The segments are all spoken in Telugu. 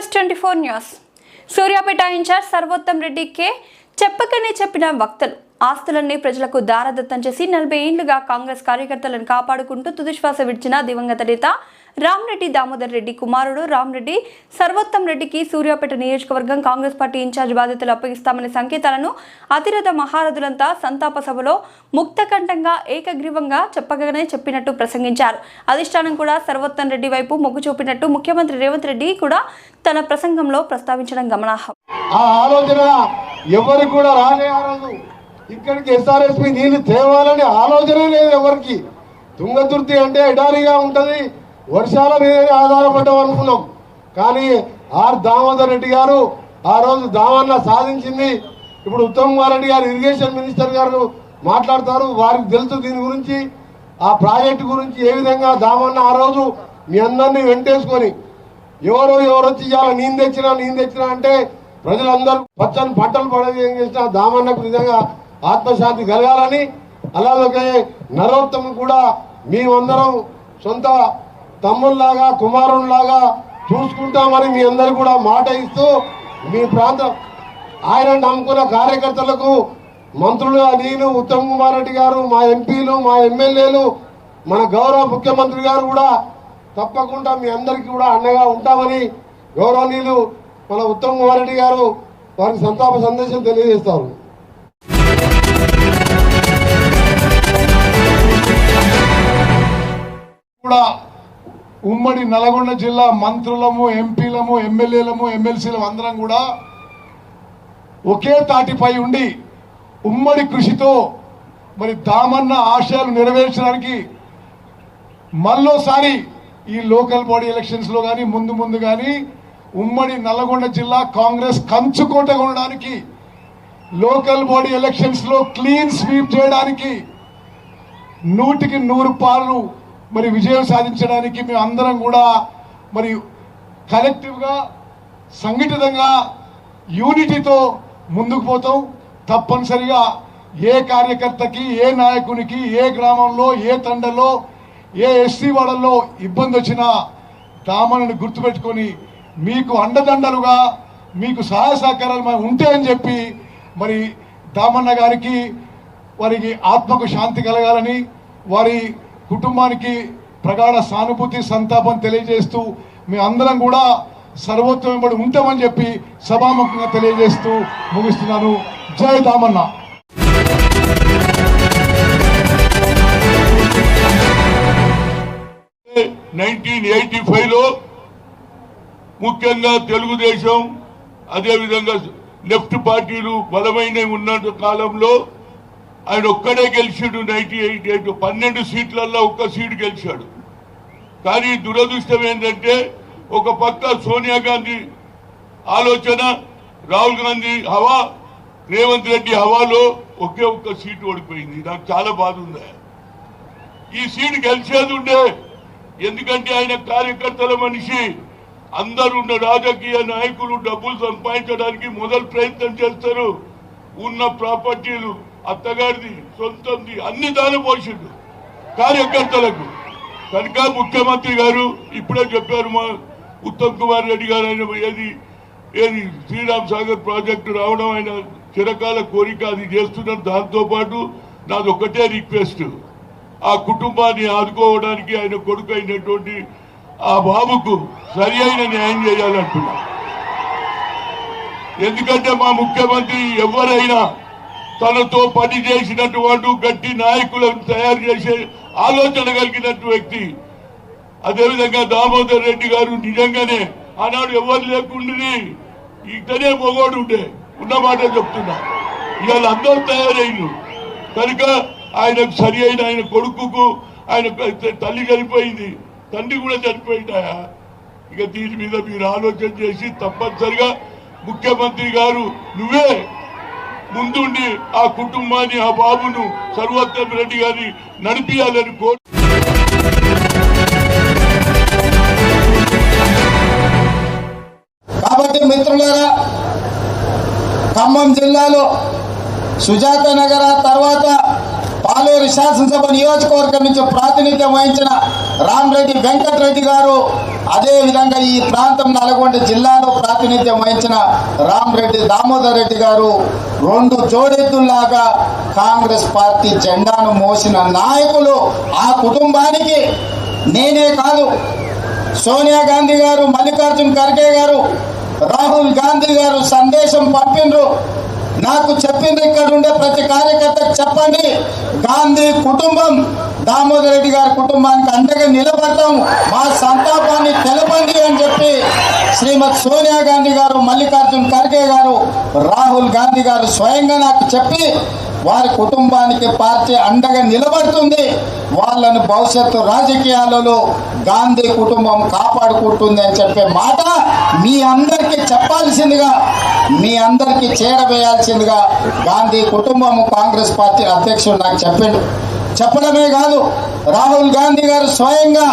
News twenty four news Suryapet incharge Sarvottam రెడ్డికే చెప్పకనే చెప్పిన వక్తలు. ఆస్తులన్నీ ప్రజలకు దారదత్తం చేసి నలభై ఏళ్ళుగా కాంగ్రెస్ కార్యకర్తలను కాపాడుకుంటూ తుదిశ్వాస విడిచిన దివంగత నేత రామ్రెడ్డి దామోదర్ రెడ్డి కుమారుడు. రామ్రెడ్డి సర్వోత్తం రెడ్డికి సూర్యాపేట నియోజకవర్గం కాంగ్రెస్ పార్టీ ఇన్ఛార్జ్ బాధ్యతలు అప్పగిస్తామనే సంకేతాలను అతిరథ మహారథులంతా సంతాప సభలో ముక్తకంఠంగా ఏకగ్రీవంగా చెప్పగానే చెప్పినట్టు ప్రసంగించారు. అధిష్టానం కూడా సర్వోత్తం రెడ్డి వైపు మొగ్గు చూపినట్టు ముఖ్యమంత్రి రేవంత్ రెడ్డి కూడా తన ప్రసంగంలో ప్రస్తావించడం గమనార్హం. ఆ ఆలోచన కూడా రాలే ఆ రోజు ఇక్కడికి ఎస్ఆర్ఎస్పి నీళ్ళు తేవాలనే ఆలోచన లేదు ఎవరికి. తుంగతుర్తి అంటే ఎడారిగా ఉంటది. వర్షాల మీద ఆధారపడ్డాం అనుకున్నాం కానీ ఆర్ దామోదర్ రెడ్డి గారు ఆ రోజు దామన్న సాధించింది. ఇప్పుడు ఉత్తమ్ కుమార్ రెడ్డి గారు ఇరిగేషన్ మినిస్టర్ గారు మాట్లాడతారు. వారికి తెలుసు దీని గురించి. ఆ ప్రాజెక్టు గురించి ఏ విధంగా దామన్న ఆ రోజు మీ అందరినీ వెంటేసుకొని ఎవరో ఎవరు వచ్చి ఇవాళ నేను తెచ్చినా నేను తెచ్చినా అంటే ప్రజలందరూ పచ్చని పంటలు పడేం ఏం చేసినా దామన్నకు నిజంగా ఆత్మశాంతి కలగాలని అలాగే నరోత్తము కూడా మేమందరం సొంత తమ్ముళ్ళాగా కుమారుల్లాగా చూసుకుంటామని మీ అందరు కూడా మాట ఇస్తూ మీ ప్రాంతం ఆయన నమ్ముకున్న కార్యకర్తలకు మంత్రులు నేను ఉత్తమ్ కుమార్ రెడ్డి గారు మా ఎంపీలు మా ఎమ్మెల్యేలు మన గౌరవ ముఖ్యమంత్రి గారు కూడా తప్పకుండా మీ అందరికీ కూడా అండగా ఉంటామని గౌరవనీయులు మన ఉత్తమ్ కుమార్ రెడ్డి గారు వారికి సంతాప సందేశం తెలియజేస్తారు. కూడా ఉమ్మడి నల్గొండ జిల్లా మంత్రులము ఎంపీలము ఎమ్మెల్యేలము ఎమ్మెల్సీలము అందరం కూడా ఒకే తాటిపై ఉండి ఉమ్మడి కృషితో మరి దామన్న ఆశయాలు నెరవేర్చడానికి మళ్ళోసారి ఈ లోకల్ బాడీ ఎలక్షన్స్లో కానీ ముందు ముందు కానీ ఉమ్మడి నల్లగొండ జిల్లా కాంగ్రెస్ కంచుకోటగా ఉండడానికి లోకల్ బాడీ ఎలక్షన్స్లో క్లీన్ స్వీప్ చేయడానికి నూటికి నూరు పాలు మరి విజయం సాధించడానికి మేము అందరం కూడా మరి కలెక్టివ్గా సంఘటితంగా యూనిటీతో ముందుకు పోతాం. తప్పనిసరిగా ఏ కార్యకర్తకి ఏ నాయకునికి ఏ గ్రామంలో ఏ తండలో ఏ ఎస్సీ వాడల్లో ఇబ్బంది వచ్చినా దామనని గుర్తుపెట్టుకొని మీకు అండదండలుగా మీకు సహాయ సహకారాలు ఉంటే ఉంటాయని చెప్పి మరి దామన్న గారికి వారికి ఆత్మకు శాంతి కలగాలని వారి కుటుంబానికి ప్రగాఢ సానుభూతి సంతాపం తెలియజేస్తూ మీ అందరం కూడా సర్వోత్తమపడి ఉంటామని చెప్పి సభాముఖంగా తెలియజేస్తూ ముగిస్తున్నాను. జై దామన్న. నైన్టీన్ ఎయిటీ ఫైవ్లో ముఖ్యంగా తెలుగుదేశం అదేవిధంగా లెఫ్ట్ పార్టీలు బలమైన ఉన్న కాలంలో ఆయన ఒక్కడే గెలిచాడు నైన్టీ ఎయిట్ ఎయిట్ పన్నెండు సీట్లలో ఒక్క సీటు గెలిచాడు. కానీ దురదృష్టం ఏంటంటే ఒక పక్క సోనియా గాంధీ ఆలోచన రాహుల్ గాంధీ హవా రేవంత్ రెడ్డి హవాలో ఒకే ఒక్క సీటు ఓడిపోయింది. నాకు చాలా బాధ ఉంది. ఈ సీటు గెలిచేది ఉండే ఎందుకంటే ఆయన కార్యకర్తల మనిషి. అందరు ఉన్న రాజకీయ నాయకులు డబ్బులు సంపాదించడానికి మొదలు ప్రయత్నం చేస్తారు. ఉన్న ప్రాపర్టీలు అత్తగారిది సొంతంది అన్ని దాని పోషిండు. కార్యకర్తలకు. కనుక ముఖ్యమంత్రి గారు ఇప్పుడే చెప్పారు మా ఉత్తమ్ కుమార్ రెడ్డి గారు ఆయన ఏది ఏది శ్రీరామ్ సాగర్ ప్రాజెక్టు రావడం ఆయన చిరకాల కోరిక అది చేస్తున్నారు. దాంతో పాటు నాది ఒకటే రిక్వెస్ట్. ఆ కుటుంబాన్ని ఆదుకోవడానికి ఆయన కొడుకు అయినటువంటి ఆ బాబుకు సరి అయిన న్యాయం చేయాలంటున్నా. ఎందుకంటే మా ముఖ్యమంత్రి ఎవరైనా తనతో పని చేసినటువంటి గట్టి నాయకులను తయారు చేసే ఆలోచన కలిగినట్టు వ్యక్తి. అదేవిధంగా దామోదర్ రెడ్డి గారు నిజంగానే ఆనాడు ఎవరు లేకుండా ఇతనే మొగోడు ఉండే. ఉన్న మాట చెప్తున్నా. ఇవాళ అందరూ తయారైన కనుక ఆయనకు సరి అయిన ఆయన కొడుకుకు ఆయన తల్లి చనిపోయింది. తండ్రి కూడా చనిపోయిందా ఇక దీని మీద మీరు ఆలోచన చేసి తప్పనిసరిగా ముఖ్యమంత్రి గారు నువ్వే ముందుండి ఆ కుటుంబాన్ని ఆ బాబును సర్వోత్తమ్ రెడ్డి గారి నడిపియాలని కోరు కాబట్టి మిత్రులారా ఖమ్మం జిల్లాలో సుజాత నగర తర్వాత పాలూరు శాసనసభ నియోజకవర్గం నుంచి ప్రాతినిధ్యం వహించిన రామరెడ్డి వెంకటరెడ్డి గారు అదేవిధంగా ఈ ప్రాంతం నల్గొండ జిల్లాలో ప్రాతినిధ్యం వహించిన రామరెడ్డి దామోదర్ రెడ్డి గారు రెండు జోడెద్దుల్లాగా కాంగ్రెస్ పార్టీ జెండాను మోసిన నాయకులు ఆ కుటుంబానికి నేనే కాదు. సోనియా గాంధీ గారు మల్లికార్జున్ ఖర్గే గారు రాహుల్ గాంధీ గారు సందేశం పంపిండ్రు. నాకు చెప్పింది ఇక్కడ ఉండే ప్రతి కార్యకర్త చెప్పండి. గాంధీ కుటుంబం దామోదర్ రెడ్డి గారి కుటుంబానికి అండగా నిలబడతాం. మా సంతాపాన్ని తెలపండి అని చెప్పి శ్రీమతి సోనియా గాంధీ గారు మల్లికార్జున్ ఖర్గే గారు రాహుల్ గాంధీ గారు స్వయంగా నాకు చెప్పి వారి కుటుంబానికి పార్టీ అండగా నిలబడుతుంది. వాళ్ళను భవిష్యత్తు రాజకీయాలలో గాంధీ కుటుంబం కాపాడుకుంటుంది అని చెప్పే మాట మీ అందరికీ చెప్పాల్సిందిగా మీ అందరికీ చేరవేయాల్సిందిగా గాంధీ కుటుంబం కాంగ్రెస్ పార్టీ అధ్యక్షుడు నాకు చెప్పిండు. చెప్పడమే కాదు రాహుల్ గాంధీ గారు స్వయంగా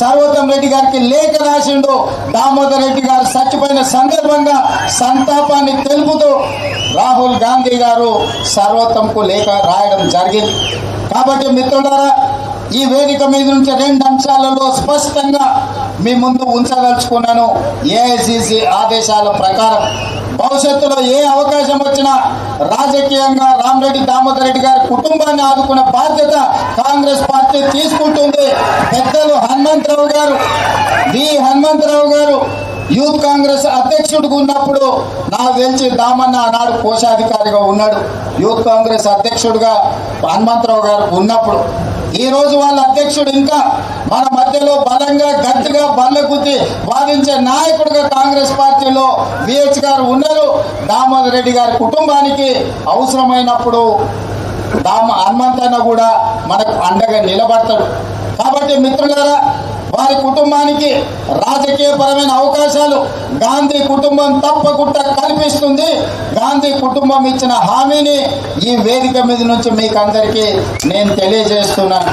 సర్వోత్తం రెడ్డి గారికి లేఖ రాసిండు. దామోదర్ రెడ్డి గారు చచ్చిపోయిన సందర్భంగా సంతాపాన్ని తెలుపుతూ రాహుల్ గాంధీ గారు సర్వోత్తంకు లేఖ రాయడం జరిగింది. కాబట్టి మిత్రులారా ఈ వేదిక మీద నుంచి రెండు అంశాలలో స్పష్టంగా మీ ముందు ఉంచదలుచుకున్నాను. ఏఐసిసి ఆదేశాల ప్రకారం భవిష్యత్తులో ఏ అవకాశం వచ్చినా రాజకీయంగా రామరెడ్డి దామోదర్ రెడ్డి గారి కుటుంబాన్ని ఆదుకునే బాధ్యత కాంగ్రెస్ పార్టీ తీసుకుంటుంది. పెద్దలు హనుమంతరావు గారు వి హనుమంతరావు గారు యూత్ కాంగ్రెస్ అధ్యక్షుడిగా ఉన్నప్పుడు నాకు తెలిసి దామన్న ఆనాడు కోశాధికారిగా ఉన్నాడు. యూత్ కాంగ్రెస్ అధ్యక్షుడిగా హనుమంతరావు గారు ఉన్నప్పుడు ఈ రోజు వాళ్ళ అధ్యక్షుడు ఇంకా మన మధ్యలో బలంగా గట్టిగా బల్ల గుద్ది వాదించే నాయకుడుగా కాంగ్రెస్ పార్టీలో విహెచ్ గారు ఉన్నారు. దామోదర్ రెడ్డి గారి కుటుంబానికి అవసరమైనప్పుడు దామ హనుమంతన్న కూడా మనకు అండగా నిలబడతాడు. కాబట్టి మిత్రులారా వారి కుటుంబానికి రాజకీయపరమైన అవకాశాలు గాంధీ కుటుంబం తప్పకుండా కల్పిస్తుంది. గాంధీ కుటుంబం ఇచ్చిన హామీని ఈ వేదిక మీద నుంచి మీకు అందరికీ నేను తెలియజేస్తున్నాను.